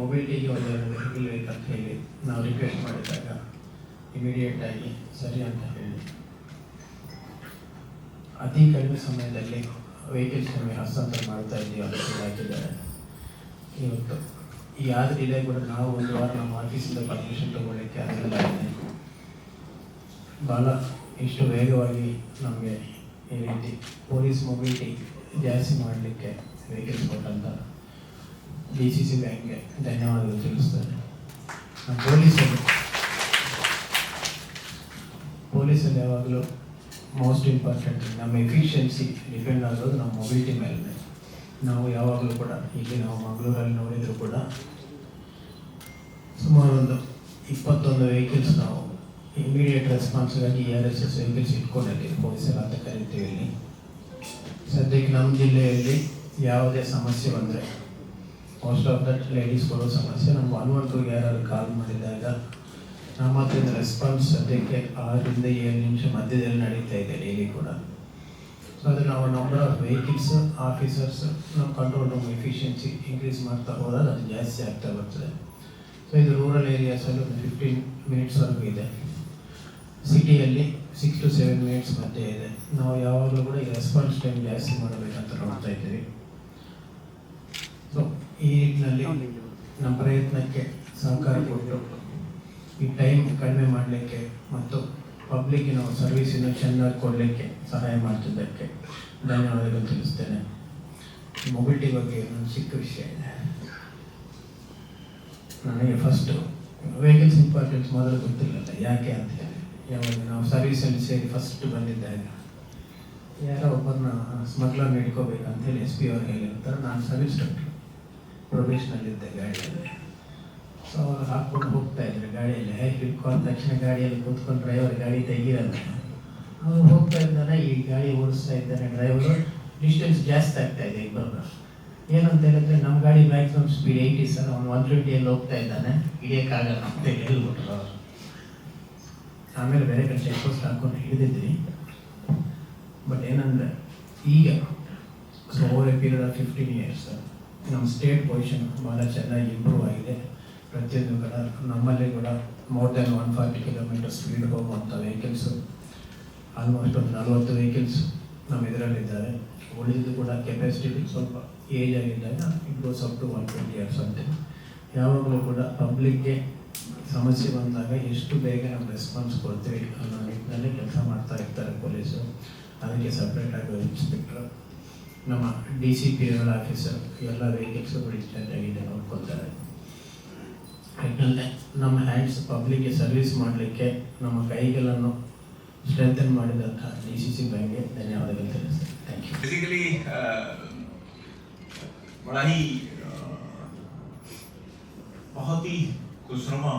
ಮೊಬಿಲಿಟಿಗೆ ಒಂದೆರಡು ವೆಹಿಕಲ್ ಬೇಕಂತ ಹೇಳಿ ನಾವು ರಿಕ್ವೆಸ್ಟ್ ಮಾಡಿದಾಗ ಇಮಿಡಿಯೇಟ್ ಆಗಿ ಸರಿ ಅಂತ ಹೇಳಿ. ಅತಿ ಕಡಿಮೆ ಸಮಯದಲ್ಲಿ ವೆಹಿಕಲ್ಸ್ ನಮಗೆ ಹಸ್ತಾಂತರ ಮಾಡ್ತಾ ಇದ್ದೀವಿ ಅಂತ ಹಾಕಿದ್ದಾರೆ ಇವತ್ತು ಈ ಆದ ಕೂಡ ನಾವು ಒಂದು ವಾರ ನಮ್ಮ ಆಫೀಸಿಂದ ಪರ್ಮಿಷನ್ ತಗೊಳ್ಳಿಕ್ಕೆ ಆಗಲ್ಲ ಭಾಳ ಇಷ್ಟು ವೇಗವಾಗಿ ನಮಗೆ ಈ ರೀತಿ ಪೊಲೀಸ್ ಮೊಬಿಲಿಟಿ ಜಾಸ್ತಿ ಮಾಡಲಿಕ್ಕೆ ವೆಹಿಕಲ್ಸ್ ಕೊಟ್ಟಂತ ಡಿ ಸಿ ಸಿ ಬ್ಯಾಂಕ್ಗೆ ಧನ್ಯವಾದಗಳು ತಿಳಿಸ್ತೇನೆ. ನಮ್ಮ ಪೊಲೀಸರು ಪೊಲೀಸಲ್ಲಿ ಯಾವಾಗಲೂ ಮೋಸ್ಟ್ ಇಂಪಾರ್ಟೆಂಟ್ ನಮ್ಮ ಎಫಿಷಿಯನ್ಸಿ ಡಿಪೆಂಡ್ ಆಗೋದು ನಮ್ಮ ಮೊಬಿಲಿಟಿ ಮೇಲೆ ನಾವು ಯಾವಾಗಲೂ ಕೂಡ ಇಲ್ಲಿ ನಾವು ಮಂಗಳೂರಲ್ಲಿ ನೋಡಿದರೂ ಕೂಡ, ಸುಮಾರು ಒಂದು ಇಪ್ಪತ್ತೊಂದು ವೆಹಿಕಲ್ಸ್ ನಾವು immediate ರೆಸ್ಪಾನ್ಸ್ಗಾಗಿ E R S S vehicles ಇಟ್ಕೊಂಡಿದ್ದೀವಿ ಪೊಲೀಸರು ಅಂತ ಕರಿತೀವಿ ಸದ್ಯಕ್ಕೆ ನಮ್ಮ ಜಿಲ್ಲೆಯಲ್ಲಿ ಯಾವುದೇ ಸಮಸ್ಯೆ ಬಂದರೆ ಮೋಸ್ಟ್ ಆಫ್ ದಟ್ ಲೇಡೀಸ್ ಕೊಡೋ ಸಮಸ್ಯೆ, ನಮ್ಮ ಟೂಗೆ ಯಾರು ಕಾಲ್ ಮಾಡಿದಾಗ ನಮ್ಮ ಹತ್ರದ ರೆಸ್ಪಾನ್ಸ್ ಸದ್ಯಕ್ಕೆ ಆರರಿಂದ ಏಳು ನಿಮಿಷ ಮಧ್ಯದಲ್ಲಿ ನಡೀತಾ ಇದೆ ಡೈಲಿ ಕೂಡ. ಸೊ ಅದು ನಾವು ನಂಬರ್ ಆಫ್ ವೆಹಿಕಲ್ಸ್ ಆಫೀಸರ್ಸ್ ನಮ್ಮ ಕಂಟ್ರೋಲ್ ರೂಮ್ ಎಫಿಷಿಯನ್ಸಿ ಇನ್ಕ್ರೀಸ್ ಮಾಡ್ತಾ ಹೋದಾಗ ಅದು ಜಾಸ್ತಿ ಆಗ್ತಾ ಬರ್ತದೆ. ಸೊ ಇದು ರೂರಲ್ ಏರಿಯಾಸಲ್ಲಿ ಒಂದು ಫಿಫ್ಟೀನ್ ಮಿನಿಟ್ಸ್ವರೆಗೂ ಇದೆ. ಸಿಟಿಯಲ್ಲಿ ಸಿಕ್ಸ್ ಟು ಸೆವೆನ್ ಮಿನಿಟ್ಸ್ ಮಧ್ಯೆ ಇದೆ. ನಾವು ಯಾವಾಗಲೂ ಕೂಡ ಈ ರೆಸ್ಪಾನ್ಸ್ ಟೈಮ್ ಜಾಸ್ತಿ ಮಾಡಬೇಕಂತ ನೋಡ್ತಾ ಇದ್ದೀವಿ. ಸೊ ಈ ನಿಟ್ಟಿನಲ್ಲಿ ನಮ್ಮ ಪ್ರಯತ್ನಕ್ಕೆ ಸಹಕಾರ ಕೊಟ್ಟು, ಈ ಟೈಮ್ ಕಡಿಮೆ ಮಾಡಲಿಕ್ಕೆ ಮತ್ತು ಪಬ್ಲಿಕ್ಕಿನ ನಾವು ಸರ್ವಿಸನ್ನು ಚೆನ್ನಾಗಿ ಕೊಡಲಿಕ್ಕೆ ಸಹಾಯ ಮಾಡ್ತಿದ್ದಕ್ಕೆ ಧನ್ಯವಾದಗಳು ತಿಳಿಸ್ತೇನೆ. ಮೊಬಿಲಿಟಿ ಬಗ್ಗೆ ಒಂದು ಚಿಕ್ಕ ವಿಷಯ ಇದೆ. ನನಗೆ ಫಸ್ಟು ವೆಹಿಕಲ್ಸ್ ಇಂಪಾರ್ಟೆನ್ಸ್ ಮೊದಲು ಗೊತ್ತಿರಲಿಲ್ಲ ಯಾಕೆ ಅಂತ ಹೇಳಿ. ಯಾವಾಗ ನಾವು ಸರ್ವಿಸಲ್ಲಿ ಸೇರಿ ಫಸ್ಟ್ ಬಂದಿದ್ದಾಗ ಯಾರೋ ಒಬ್ಬರನ್ನ ಸ್ಮಗ್ಲರ್ನ ಹಿಡ್ಕೋಬೇಕಂತ ಹೇಳಿ ಎಸ್ ಪಿ ಅವ್ರು ಹೇಳಿರ್ತಾರೆ, ನಾನು ಸರ್ವಿಸ್ ಇನ್ಸ್ಪೆಕ್ಟರ್ ಪ್ರೊಬೇಷನಲ್ಲಿದ್ದೆ ಗಾಡಿಯಲ್ಲಿ. ಸೊ ಅವ್ರು ಹಾಕ್ಕೊಂಡು ಹೋಗ್ತಾ ಇದ್ರು ಗಾಡಿಯಲ್ಲಿ. ಹಿಡ್ಕೊಂಡ ತಕ್ಷಣ ಗಾಡಿಯಲ್ಲಿ ಕೂತ್ಕೊಂಡು ಡ್ರೈವರ್ ಗಾಡಿ ತೆಗೀರಲ್ಲ ಅವ್ರು ಹೋಗ್ತಾ ಇದ್ದಾನೆ, ಈ ಗಾಡಿ ಓಡಿಸ್ತಾ ಇದ್ದಾನೆ ಡ್ರೈವರು ಡಿಸ್ಟೆನ್ಸ್ ಜಾಸ್ತಿ ಆಗ್ತಾ ಇದೆ ಇಬ್ಬರು ಏನಂತ ಹೇಳಿದ್ರೆ, ನಮ್ಮ ಗಾಡಿ ಮ್ಯಾಕ್ಸಿಮಮ್ ಸ್ಪೀಡ್ ಏಯ್ಟಿ ಸರ್ ಅವ್ನು ಒನ್ ಟ್ವೆಂಟಿಯಲ್ಲಿ ಹೋಗ್ತಾ ಇದ್ದಾನೆ. ಹಿಡಿಯೋಕ್ಕಾಗಲ್ಲ ಅಂತ ಹೇಳ್ಬಿಟ್ರು ಅವರು. ಆಮೇಲೆ ಬೇರೆ ಕಡೆ ಚೆಕ್ ಪೋಸ್ಟ್ ಹಾಕೊಂಡು ಹಿಡಿದಿದ್ವಿ. ಬಟ್ ಏನಂದರೆ, ಈಗ so over a period of fifteen years ನಮ್ಮ ಸ್ಟೇಟ್ ಪೊಸಿಷನ್ ಭಾಳ ಚೆನ್ನಾಗಿ ಇಂಪ್ರೂವ್ ಆಗಿದೆ. ಪ್ರತಿಯೊಂದು ಕೂಡ, ನಮ್ಮಲ್ಲಿ ಕೂಡ more than one forty kilometre speed ಹೋಗುವಂಥ ವೆಹಿಕಲ್ಸು ಆಲ್ಮೋಸ್ಟ್ ಒಂದು ನಲವತ್ತು ವೆಹಿಕಲ್ಸ್ ನಮ್ಮ ಇದರಲ್ಲಿದ್ದಾರೆ. ಉಳಿದಿದ್ದು ಕೂಡ ಕೆಪಾಸಿಟಿ ಸ್ವಲ್ಪ ಏಜ್ ಆಗಿದ್ದಾಗ it goes up to one twenty years ಅಂತ ಯಾವಾಗಲೂ ಕೂಡ ಪಬ್ಲಿಕ್ಗೆ ಸಮಸ್ಯೆ ಬಂದಾಗ ಎಷ್ಟು ಬೇಗ ನಾವು ರೆಸ್ಪಾನ್ಸ್ ಕೊಡ್ತೀವಿ ಅನ್ನೋ ನಿಟ್ಟಿನಲ್ಲಿ ಕೆಲಸ ಮಾಡ್ತಾ ಇರ್ತಾರೆ ಪೊಲೀಸು ಅದಕ್ಕೆ ಸಪ್ರೇಟ್ ಆಗಿ ಇನ್ಸ್ಪೆಕ್ಟರ್ ನಮ್ಮ D C P level officer ಎಲ್ಲ ವೆಹಿಕಲ್ಸು ಕೂಡ ಇನ್ಚಾರ್ಜ್ ಆಗಿದೆ ನೋಡ್ಕೊತಾರೆ ಯಾಕಂದರೆ ನಮ್ಮ ಹ್ಯಾಂಡ್ಸ್ ಪಬ್ಲಿಕ್ಗೆ ಸರ್ವಿಸ್ ಮಾಡಲಿಕ್ಕೆ ನಮ್ಮ ಕೈಗಳನ್ನು ಸ್ಟ್ರೆಂಥನ್ ಮಾಡಿದಂಥ ಡಿ ಸಿ ಸಿ ಬ್ಯಾಂಕ್ಗೆ ಧನ್ಯವಾದಗಳು ತಿಳಿಸ್ತೇನೆ ಥ್ಯಾಂಕ್ ಯು बेसिकली बड़ा ही अ, बहुत ही खुशनुमा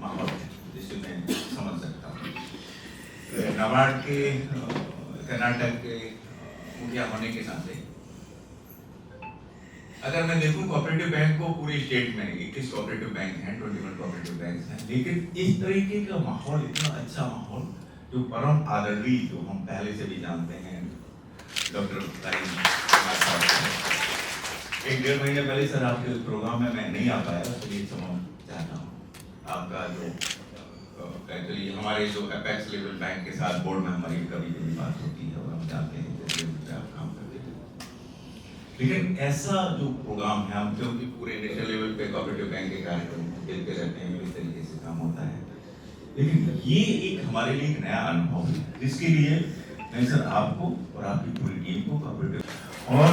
माहौल है जिसे मैं समझ सकता हूँ नाबार्ड के अ, कर्नाटक के अ, मुखिया होने के नाते। अगर मैं देखूँ कोऑपरेटिव बैंक को पूरे स्टेट में इक्कीस कोऑपरेटिव बैंक हैं ट्वेंटी वन कोऑपरेटिव बैंक हैं, लेकिन इस तरीके का माहौल, इतना अच्छा माहौल, जो परम आदरणीय जो हम पहले से भी जानते हैं, डॉक्टर। एक डेढ़ महीने पहले सर, आपके उस प्रोग्राम में मैं नहीं आ पाया इसलिए क्षमा चाहता हूँ। आपका जो एक्चुअली हमारे जो अपेक्स लेवल बैंक के साथ बोर्ड में हमारी कभी कभी बात होती है और हम जानते हैं जैसे उनसे आप काम करते हैं लेकिन ऐसा जो प्रोग्राम है, हम क्योंकि पूरे नेशनल लेवल पे कोऑपरेटिव बैंक के कार्यक्रम देखते रहते हैं, इस तरीके से काम होता है। लेकिन ये एक हमारे लिए एक नया अनुभव है, जिसके लिए मैं सर आपको और आपकी पूरी टीम को कोऑपरेटिव और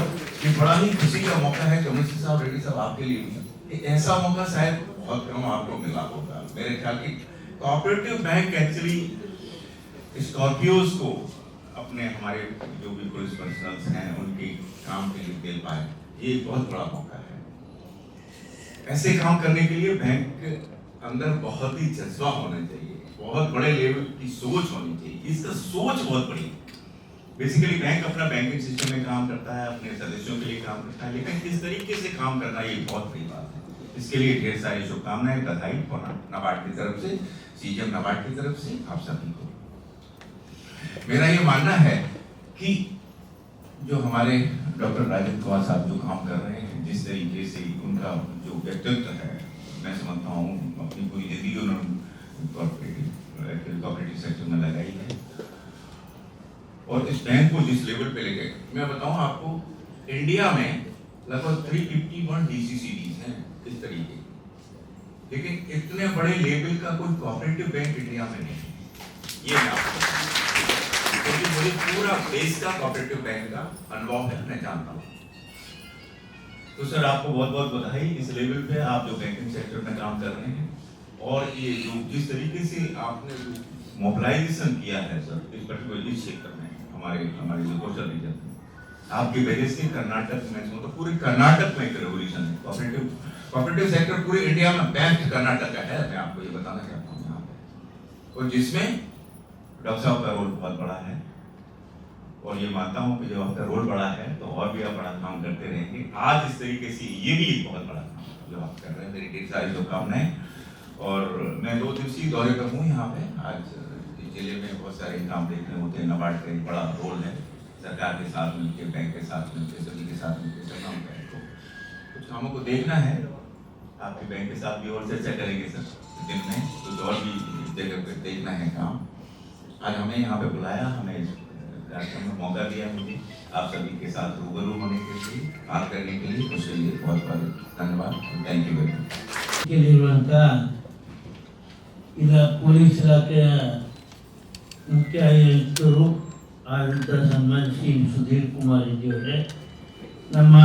ये बड़ा ही खुशी का मौका है कमिश्नर साहब, रेड्डी साहब आपके लिए भी ऐसा मौका शायद बहुत कम आपको मिला होगा। मेरे ख्याल की कोऑपरेटिव बैंक एक्चुअली स्कॉर्पियोज को अपने हमारे जो भी पुलिस पर्सनल्स हैं, उनके काम के लिए दे पाए, ये बहुत बड़ा मौका है। ऐसे काम करने के लिए बैंक के अंदर बहुत ही जज्बा होना चाहिए, बहुत बड़े लेवल की सोच होनी चाहिए। इसका सोच बहुत बड़ी बेसिकली बैंक अपना बैंकिंग सिस्टम में काम करता है, अपने सदस्यों के लिए काम करता है, लेकिन किस तरीके से काम करना, ये बहुत बड़ी बात है। इसके लिए ढेर सारी शुभकामनाएँ बधाई होना, नाबार्ड की तरफ़ से, सीजीएम नाबार्ड की तरफ़ से, आप सभी को। मेरा ये मानना है कि जो हमारे डॉक्टर राजेंद्र कुमार साहब जो काम कर रहे हैं, जिस तरीके से उनका जो व्यक्तित्व है, मैं समझता हूँ, अपनी पूरी ज़िंदगी उन्होंने सेक्टर में लगाई है। और इस बैंक को जिस लेवल पे ले गए, मैं बताऊँ आपको इंडिया में लगभग 351 डीसीसीडीज हैं इस तरीके लेकिन इतने बड़े लेवल का कोई कॉपरेटिव बैंक इंडिया में नहीं है। ये मैं आपको बताऊँ। क्योंकि मुझे पूरा बेस का कोऑपरेटिव बैंक का अनुभव है, मैं जानता हूँ। तो सर, आपको बहुत बहुत बधाई इस लेवल पे। आप जो बैंकिंग सेक्टर में काम कर रहे हैं और ये जो जिस तरीके से आपने जो मोबिलाइजेशन किया है सर, इस पर्टिकुलर इस क्षेत्र में, हमारे हमारे जो कोस्टल रीजन में, आपकी वजह से कर्नाटक में तो पूरे कर्नाटक में एक रेवोल्यूशन है। कोऑपरेटिव कोऑपरेटिव सेक्टर पूरे इंडिया में बेस्ट कर्नाटक का है, मैं आपको ये बताना चाहता हूँ यहाँ पे। और जिसमें डॉक्टर साहब का रोल बहुत बड़ा है। और ये मानता हूँ कि जब आपका रोल बड़ा है तो और भी आप बड़ा काम करते रहेंगे। आज इस तरीके से ये भी एक बहुत बड़ा काम जो आप कर रहे हैं। मेरी ढेर सारी शुभकामनाएँ। और मैं दो दिवसीय दौरे पर हूँ यहाँ पे। आज ज़िले में बहुत सारे काम देखने होते हैं। नबार्ड का एक बड़ा रोल है। सरकार के साथ मिलकर बैंक के साथ मिलकर सभी के साथ मिलकर सब काम करें तो कुछ कामों को देखना है। आपके बैंक के साथ भी और चर्चा करेंगे सर दिन में। कुछ और भी जगह पर देखना है काम। आज हमें यहाँ पे बुलाया, हमें इस कार्यक्रम में मौका दिया मुझे आप सभी के साथ रूबरू होने के लिए बात करने के लिए उसके लिए बहुत बहुत धन्यवाद थैंक यू वेरी मच ಇರುವಂತ ಈಗ ಪೊಲೀಸ್ ಇಲಾಖೆಯ ಮುಖ್ಯ ಆಯುಕ್ತರು ಆದಂಥ ಸನ್ಮಾನ್ಯ ಶ್ರೀ ಸುಧೀರ್ ಕುಮಾರ್ ಅವರೇ ನಮ್ಮ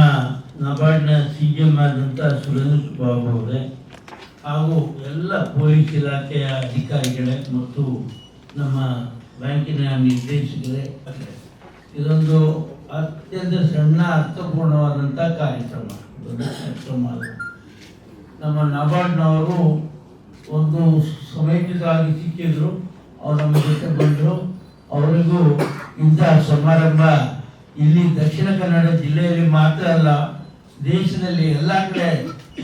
ನಬಾರ್ಡ್ನ ಸಿ ಜಿ ಎಮ್ ಆದಂಥ ಸುರೇಂದ್ರ ಬಾಬು ಅವರೇ ಹಾಗೂ ಎಲ್ಲ ಪೊಲೀಸ್ ಇಲಾಖೆಯ ಅಧಿಕಾರಿಗಳೇ ಮತ್ತು ನಮ್ಮ ಬ್ಯಾಂಕಿನ ನಿರ್ದೇಶಕರೇ ಇದೊಂದು ಅತ್ಯಂತ ಸಣ್ಣ ಅರ್ಥಪೂರ್ಣವಾದಂಥ ಕಾರ್ಯಕ್ರಮ. ದೊಡ್ಡ ಕಾರ್ಯಕ್ರಮ ನಮ್ಮ ನಬಾರ್ಡ್ನವರು ಒಂದು ಸಮಯಕ್ಕಾಗಿ ಸಿಕ್ಕಿದ್ರು. ಅವ್ರು ನಮ್ಮ ಜೊತೆ ಬಂದರು. ಅವರಿಗೂ ಇಂತಹ ಸಮಾರಂಭ ಇಲ್ಲಿ ದಕ್ಷಿಣ ಕನ್ನಡ ಜಿಲ್ಲೆಯಲ್ಲಿ ಮಾತ್ರ ಅಲ್ಲ, ದೇಶದಲ್ಲಿ ಎಲ್ಲ ಕಡೆ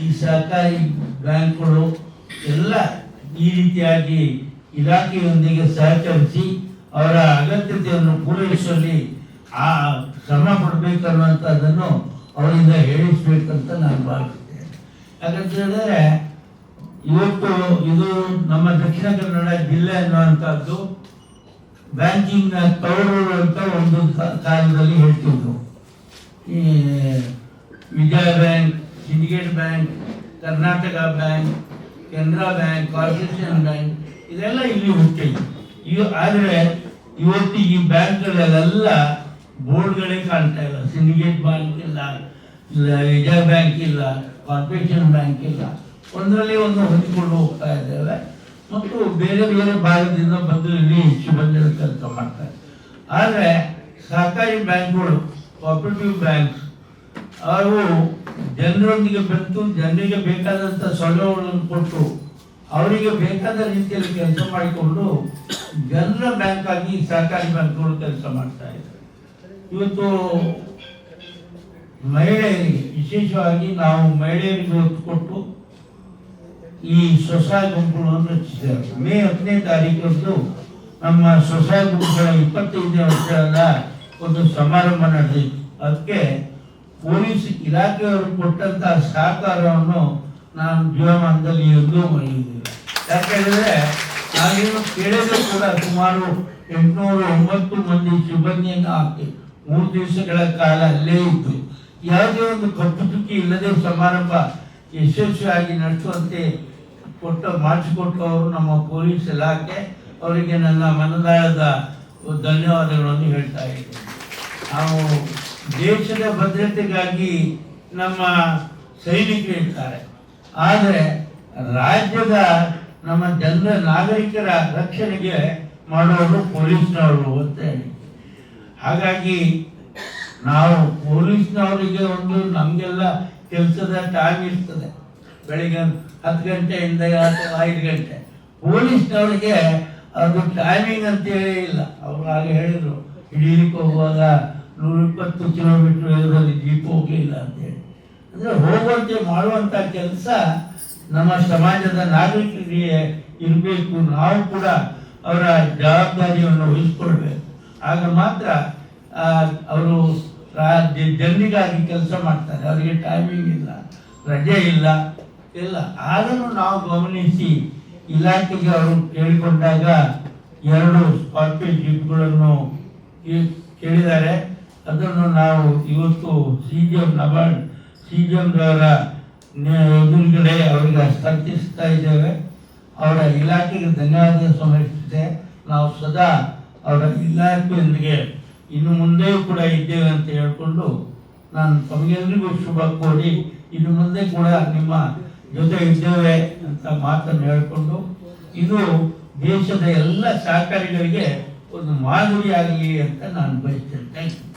ಈ ಸಹಕಾರಿ ಬ್ಯಾಂಕ್ಗಳು ಎಲ್ಲ ಈ ರೀತಿಯಾಗಿ ಇಲಾಖೆಯೊಂದಿಗೆ ಸಹಕರಿಸಿ ಅವರ ಅಗತ್ಯತೆಯನ್ನು ಪೂರೈಸುವಲ್ಲಿ ಆ ಶ್ರಮ ಪಡಬೇಕನ್ನುವಂಥದ್ದನ್ನು ಅವರಿಂದ ಹೇಳಿಸ್ಬೇಕಂತ ನಾನು ಭಾವಿಸುತ್ತೇನೆ. ಯಾಕಂತ ಹೇಳಿದ್ರೆ, ಇವತ್ತು ಇದು ನಮ್ಮ ದಕ್ಷಿಣ ಕನ್ನಡ ಜಿಲ್ಲೆ ಅನ್ನುವಂಥದ್ದು ಬ್ಯಾಂಕಿಂಗ್ನ ತವರು ಅಂತ ಒಂದು ಕಾಲದಲ್ಲಿ ಹೇಳ್ತಿದ್ರು. ಈ Vijaya bank, syndicate bank, Karnataka bank, Canara bank, corporation bank, ಇದೆಲ್ಲ ಇಲ್ಲಿ ಹುಟ್ಟಿದೆ. ಇವು ಆದರೆ ಇವತ್ತು ಈ ಬ್ಯಾಂಕ್ಗಳಲ್ಲೆಲ್ಲ ಬೋರ್ಡ್ಗಳೇ ಕಾಣ್ತಾ ಇಲ್ಲ. ಸಿಂಡಿಕೇಟ್ ಬ್ಯಾಂಕ್ ಇಲ್ಲ ವಿಜಯ ಬ್ಯಾಂಕ್ ಇಲ್ಲ ಕಾರ್ಪೊರೇಷನ್ ಬ್ಯಾಂಕ್ ಇಲ್ಲ. ಒಂದರಲ್ಲಿ ಒಂದು ಹೊಂದಿಕೊಂಡು ಹೋಗ್ತಾ ಇದ್ದೇವೆ. ಮತ್ತು ಬೇರೆ ಬೇರೆ ಭಾಗದಿಂದ ಬಂದು ಇಲ್ಲಿ ಶಿಬಂದಿನ ಕೆಲಸ ಮಾಡ್ತಾರೆ ಆದರೆ ಸಹಕಾರಿ ಬ್ಯಾಂಕ್ಗಳು ಕೋಪರೇಟಿವ್ ಬ್ಯಾಂಕ್ ಅವರು ಜನರೊಂದಿಗೆ ಬಂತು ಜನರಿಗೆ ಬೇಕಾದಂಥ ಸೌಲಭ್ಯಗಳನ್ನು ಕೊಟ್ಟು ಅವರಿಗೆ ಬೇಕಾದ ರೀತಿಯಲ್ಲಿ ಕೆಲಸ ಮಾಡಿಕೊಂಡು ಜನರ ಬ್ಯಾಂಕ್ ಆಗಿ ಸಹಕಾರಿ ಬ್ಯಾಂಕ್ಗಳು ಕೆಲಸ ಮಾಡ್ತಾ ಇದ್ದಾರೆ. ಇವತ್ತು ಮಹಿಳೆಯರಿಗೆ ವಿಶೇಷವಾಗಿ ನಾವು ಮಹಿಳೆಯರಿಗೆ ಒತ್ತು ಕೊಟ್ಟು ಈ ಸ್ವಸಹಾಯ ಗುಂಪುಗಳನ್ನು ರಚಿಸಿದ್ದಾರೆ. ಮೇ ಹತ್ತನೇ ತಾರೀಕಂದು ನಮ್ಮ ಸ್ವಸಹಾಯ ಗುಂಪುಗಳ ಇಪ್ಪತ್ತೈದನೇ ವರ್ಷದ ಒಂದು ಸಮಾರಂಭ ನಡೆದಿತ್ತು. ಅದಕ್ಕೆ ಪೊಲೀಸ್ ಇಲಾಖೆಯವರು ಕೊಟ್ಟಂತಹ ಸಹಕಾರವನ್ನು ನಾನು ಜೀವಮಾನದಲ್ಲಿ ಎಂದೂ ಮರೆಯುವುದಿಲ್ಲ. ಯಾಕೆಂದರೆ ನಾವೇನು ಕೇಳಿದ್ರು ಕೂಡ ಸುಮಾರು ಎಂಟುನೂರ ಒಂಬತ್ತು ಮಂದಿ ಸಿಬ್ಬಂದಿಯನ್ನು ಹಾಕಿ ಮೂರು ದಿವಸಗಳ ಕಾಲ ಅಲ್ಲೇ ಇತ್ತು ಯಾವುದೇ ಒಂದು ಕಪ್ಪು ಚುಕ್ಕಿ ಇಲ್ಲದೆ ಸಮಾರಂಭ ಯಶಸ್ವಿಯಾಗಿ ನಡೆಸುವಂತೆ ಕೊಟ್ಟ ಮಾಡಿಸಿಕೊಟ್ಟವರು ನಮ್ಮ ಪೊಲೀಸ್ ಇಲಾಖೆ. ಅವರಿಗೆ ನನ್ನ ಮನದಾಳದ ಧನ್ಯವಾದಗಳನ್ನು ಹೇಳ್ತಾ ಇದ್ದೀನಿ. ನಾವು ದೇಶದ ಭದ್ರತೆಗಾಗಿ ನಮ್ಮ ಸೈನಿಕರು ಇರ್ತಾರೆ ಆದರೆ ರಾಜ್ಯದ ನಮ್ಮ ಜನರ ನಾಗರಿಕರ ರಕ್ಷಣೆಗೆ ಮಾಡೋರು ಪೊಲೀಸ್ನವರು ಅಂತ ಹೇಳಿ ಹಾಗಾಗಿ ನಾವು ಪೊಲೀಸ್ನವರಿಗೆ ಒಂದು ನಮಗೆಲ್ಲ ಕೆಲಸದ ಟೈಮ್ ಇರ್ತದೆ. ಬೆಳಿಗ್ಗೆ ಹತ್ತು ಗಂಟೆಯಿಂದ ಐದು ಗಂಟೆ. ಪೊಲೀಸ್ನವರಿಗೆ ಅದು ಟೈಮಿಂಗ್ ಅಂತೇಳಿ ಇಲ್ಲ. ಅವರು ಹಾಗೆ ಹೇಳಿದರು ಹಿಡೀಲಿಕ್ಕೆ ಹೋಗುವಾಗ ನೂರ ಇಪ್ಪತ್ತು ಕಿಲೋಮೀಟರ್ ವೇಗದಲ್ಲಿ ಜೀಪ್ ಹೋಗಲಿಲ್ಲ ಅಂತೇಳಿ. ಅಂದರೆ ಹೋಗುವಂತೆ ಮಾಡುವಂಥ ಕೆಲಸ ನಮ್ಮ ಸಮಾಜದ ನಾಗರಿಕರಿಗೆ ಇರಬೇಕು. ನಾವು ಕೂಡ ಅವರ ಜವಾಬ್ದಾರಿಯನ್ನು ವಹಿಸ್ಕೊಳ್ಬೇಕು. ಆಗ ಮಾತ್ರ ಅವರು ಜನರಿಗಾಗಿ ಕೆಲಸ ಮಾಡ್ತಾರೆ. ಅವರಿಗೆ ಟೈಮಿಂಗ್ ಇಲ್ಲ, ರಜೆ ಇಲ್ಲ ಇಲ್ಲ ಆದರೂ ನಾವು ಗಮನಿಸಿ, ಇಲಾಖೆಗೆ ಅವರು ಕೇಳಿಕೊಂಡಾಗ ಎರಡು ಸ್ಕಾರ್ಪಿಯೋ ಜೀಪ್ಗಳನ್ನು ಕೇಳಿದ್ದಾರೆ. ಅದನ್ನು ನಾವು ಇವತ್ತು C G M NABARD, C G ಎಂರವರ ಎದುರುಗಡೆ ಅವರಿಗೆ ಸ್ಪರ್ಧಿಸ್ತಾ ಇದ್ದೇವೆ. ಅವರ ಇಲಾಖೆಗೆ ಧನ್ಯವಾದ ಸಮರ್ಪಿಸಿದೆ ನಾವು ಸದಾ ಅವರ ಇಲಾಖೆಯೊಂದಿಗೆ ಇನ್ನು ಮುಂದೆಯೂ ಕೂಡ ಇದ್ದೇವೆ ಅಂತ ಹೇಳಿಕೊಂಡು ನಾನು ತಮಗೆಲ್ಲರಿಗೂ ಶುಭ ಕೋರಿ ಇನ್ನು ಮುಂದೆ ಕೂಡ ನಿಮ್ಮ ಜೊತೆ ಇದ್ದೇವೆ ಅಂತ ಮಾತನ್ನು ಹೇಳಿಕೊಂಡು ಇದು ದೇಶದ ಎಲ್ಲ ಸಹಕಾರಿಗಳಿಗೆ ಒಂದು ಮಾದರಿಯಾಗಲಿ ಅಂತ ನಾನು ಬಯಸ್ತೇನೆ. Thank you